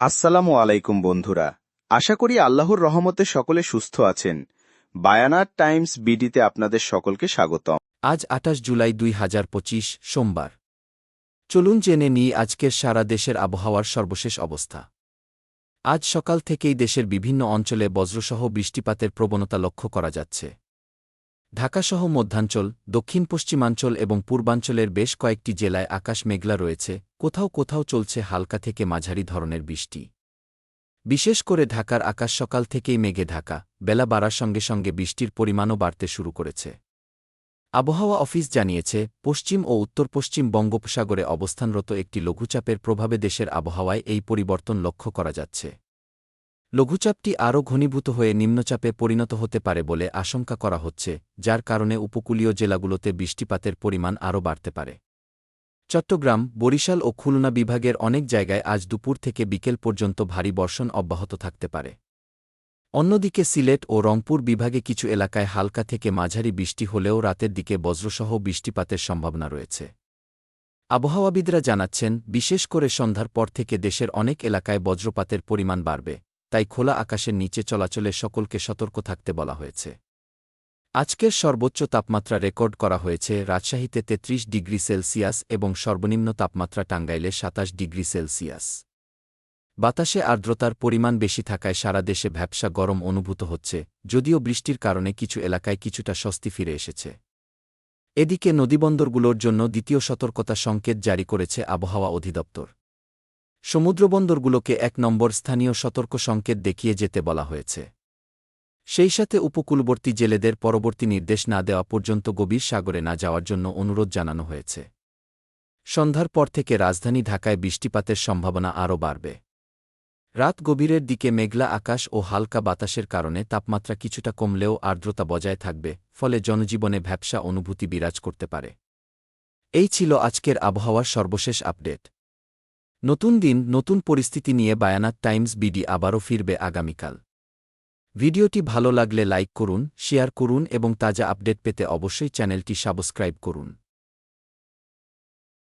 আসসালামু আলাইকুম বন্ধুরা। আশা করি আল্লাহর রহমতে সকলে সুস্থ আছেন। বায়ানার টাইমস বিডিতে আপনাদের সকলকে স্বাগতম। আজ আঠাশ জুলাই দুই হাজার পঁচিশ, সোমবার। চলুন জেনে নিই আজকের সারা দেশের আবহাওয়ার সর্বশেষ অবস্থা। আজ সকাল থেকেই দেশের বিভিন্ন অঞ্চলে বজ্রসহ বৃষ্টিপাতের প্রবণতা লক্ষ্য করা যাচ্ছে। ঢাকাসহ মধ্যাঞ্চল, দক্ষিণ পশ্চিমাঞ্চল এবং পূর্বাঞ্চলের বেশ কয়েকটি জেলায় আকাশ মেঘলা রয়েছে, কোথাও কোথাও চলছে হালকা থেকে মাঝারি ধরনের বৃষ্টি। বিশেষ করে ঢাকার আকাশ সকাল থেকেই মেঘে ঢাকা, বেলা বাড়ার সঙ্গে সঙ্গে বৃষ্টির পরিমাণও বাড়তে শুরু করেছে। আবহাওয়া অফিস জানিয়েছে, পশ্চিম ও উত্তর পশ্চিম বঙ্গোপসাগরে অবস্থানরত একটি লঘুচাপের প্রভাবে দেশের আবহাওয়ায় এই পরিবর্তন লক্ষ্য করা যাচ্ছে। লঘুচাপটি আরও ঘনীভূত হয়ে নিম্নচাপে পরিণত হতে পারে বলে আশঙ্কা করা হচ্ছে, যার কারণে উপকূলীয় জেলাগুলোতে বৃষ্টিপাতের পরিমাণ আরও বাড়তে পারে। চট্টগ্রাম, বরিশাল ও খুলনা বিভাগের অনেক জায়গায় আজ দুপুর থেকে বিকেল পর্যন্ত ভারী বর্ষণ অব্যাহত থাকতে পারে। অন্যদিকে সিলেট ও রংপুর বিভাগে কিছু এলাকায় হালকা থেকে মাঝারি বৃষ্টি হলেও রাতের দিকে বজ্রসহ বৃষ্টিপাতের সম্ভাবনা রয়েছে। আবহাওয়াবিদরা জানাচ্ছেন, বিশেষ করে সন্ধ্যার পর থেকে দেশের অনেক এলাকায় বজ্রপাতের পরিমাণ বাড়বে। তাই খোলা আকাশের নিচে চলাচলে সকলকে সতর্ক থাকতে বলা হয়েছে। আজকের সর্বোচ্চ তাপমাত্রা রেকর্ড করা হয়েছে রাজশাহীতে ৩৩ ডিগ্রি সেলসিয়াস এবং সর্বনিম্ন তাপমাত্রা টাঙ্গাইলে ২৭ ডিগ্রি সেলসিয়াস। বাতাসে আর্দ্রতার পরিমাণ বেশি থাকায় সারা দেশে ভ্যাবসা গরম অনুভূত হচ্ছে, যদিও বৃষ্টির কারণে কিছু এলাকায় কিছুটা স্বস্তি ফিরে এসেছে। এদিকে নদীবন্দরগুলোর জন্য দ্বিতীয় সতর্কতা সংকেত জারি করেছে আবহাওয়া অধিদপ্তর। সমুদ্রবন্দরগুলোকে এক নম্বর স্থানীয় সতর্ক সংকেত দেখিয়ে যেতে বলা হয়েছে। সেই সাথে উপকূলবর্তী জেলেদের পরবর্তী নির্দেশ না দেওয়া পর্যন্ত গভীর সাগরে না যাওয়ার জন্য অনুরোধ জানানো হয়েছে। সন্ধ্যার পর থেকে রাজধানী ঢাকায় বৃষ্টিপাতের সম্ভাবনা আরও বাড়বে। রাত গভীরের দিকে মেঘলা আকাশ ও হালকা বাতাসের কারণে তাপমাত্রা কিছুটা কমলেও আর্দ্রতা বজায় থাকবে, ফলে জনজীবনে ভ্যাবসা অনুভূতি বিরাজ করতে পারে। এই ছিল আজকের আবহাওয়ার সর্বশেষ আপডেট। নতুন দিন, নতুন পরিস্থিতি নিয়ে বায়ানাত টাইমস বিডি আবারও ফিরবে আগামীকাল। ভিডিওটি ভালো লাগলে লাইক করুন, শেয়ার করুন এবং তাজা আপডেট পেতে অবশ্যই চ্যানেলটি সাবস্ক্রাইব করুন।